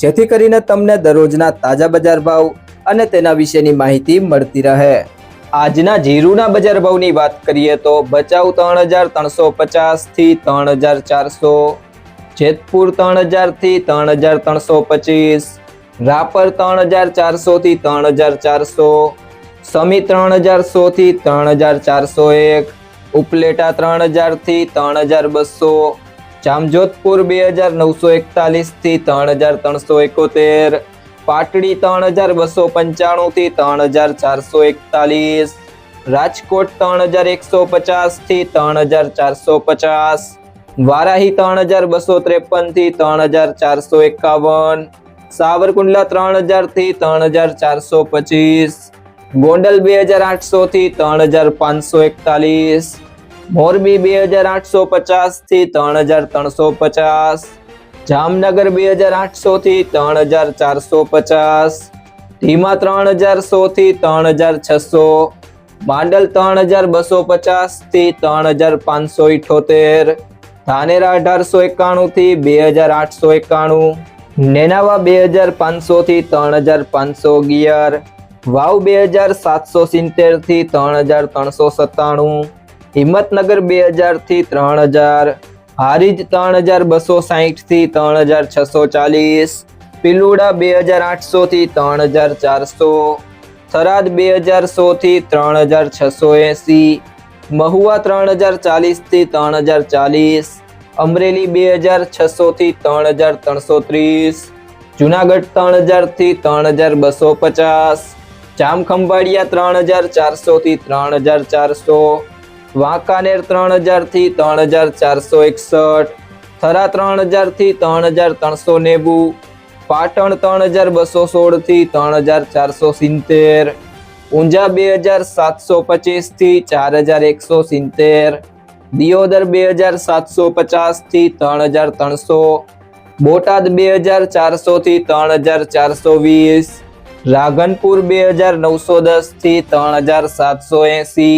જેથી કરીને તમને દરરોજના તાજા બજાર ભાવ અને તેના વિશેની માહિતી મળતી રહે. આજના જીરુના બજાર ભાવની વાત કરીએ તો બચાવ ત્રણ હજાર ત્રણસો પચાસથી ત્રણ હજાર ચારસો, જેતપુર ત્રણ હજારથી ત્રણ હજાર ત્રણસો પચીસ, રાપર ત્રણ હજાર ચારસો થી ત્રણ હજાર ચારસો, સમી ત્રણ હજાર સો થી ત્રણ હજાર ચારસો એક, ઉપલેટા ત્રણ હજારથી ત્રણ હજાર બસો જામજોધપુર બે હજાર નવસો એકતાલીસ થી ત્રણ હજાર ત્રણસો એકોતેર પાટડી ત્રણ હજાર બસો પંચાણું થી ત્રણ હજાર ચારસો એકતાલીસ રાજકોટ ત્રણ હજાર એકસો પચાસ થી ત્રણ હજાર ચારસો પચાસ વારાહી ત્રણ હજાર બસો ત્રેપન થી ત્રણ હજાર ચારસો એકાવન સાવરકુંડલા ત્રણ હજાર થી ત્રણ હજાર ચારસો પચીસ ગોંડલ બે હજાર આઠસો થી ત્રણ હજાર પાંચસો એકતાલીસ મોરબી બે હજાર આઠસો પચાસથી ત્રણ હજાર ત્રણસો પચાસ. જામનગર બે હજાર આઠસો થી ત્રણ હજાર ચારસો પચાસ. ધીમા ત્રણ હજાર સો થી ત્રણ હજાર છસો. માંડલ ત્રણ હજાર બસો પચાસથી ત્રણ હજાર પાંચસો ઇઠોતેર. ધાનેરા અઢારસો એકાણું થી બે હજાર આઠસો એકાણું. નેનાવા બે હજાર પાંચસો થી ત્રણ હજાર પાંચસો અગિયાર. વાવ બે હજાર સાતસો સિત્તેરથી ત્રણ હજાર ત્રણસો સત્તાણું. હિંમતનગર બે હજાર થી ત્રણ હજાર હારીજ ત્રણ હજાર બસો સાહીઠ થી ત્રણ હજાર છસો ચાલીસ પિલુડા બે હજાર આઠસો થી ત્રણ હજાર ચારસો થરાદ બે હજાર સો થી ત્રણ હજાર છસો એસી મહુવા ત્રણ હજાર ચાલીસ થી ત્રણ હજાર ચાલીસ અમરેલી બે હજાર છસો થી ત્રણ હજાર ત્રણસો ત્રીસ જુનાગઢ ત્રણ હજાર થી ત્રણ હજાર બસો પચાસ જામખંભાળિયા ત્રણ હજાર ચારસો થી ત્રણ હજાર ચારસો વાંકાનેર ત્રણ હજાર થી ત્રણ હજાર ચારસો એકસઠ થરા ત્રણ હજાર થી ત્રણ હજાર ત્રણસો નેવું પાટણ ત્રણ હજાર બસો સોળ થી ત્રણ હજાર ચારસો સિત્તેર ઊંઝા બે હજાર સાતસો પચીસ થી ચાર હજાર એકસો સિત્તેર દિયોદર બે હજાર સાતસો પચાસ થી ત્રણ હજાર ત્રણસો બોટાદ બે હજાર ચારસો થી ત્રણ હજાર ચારસો વીસ રાધનપુર બે હજાર નવસો દસ થી ત્રણ હજાર સાતસો એસી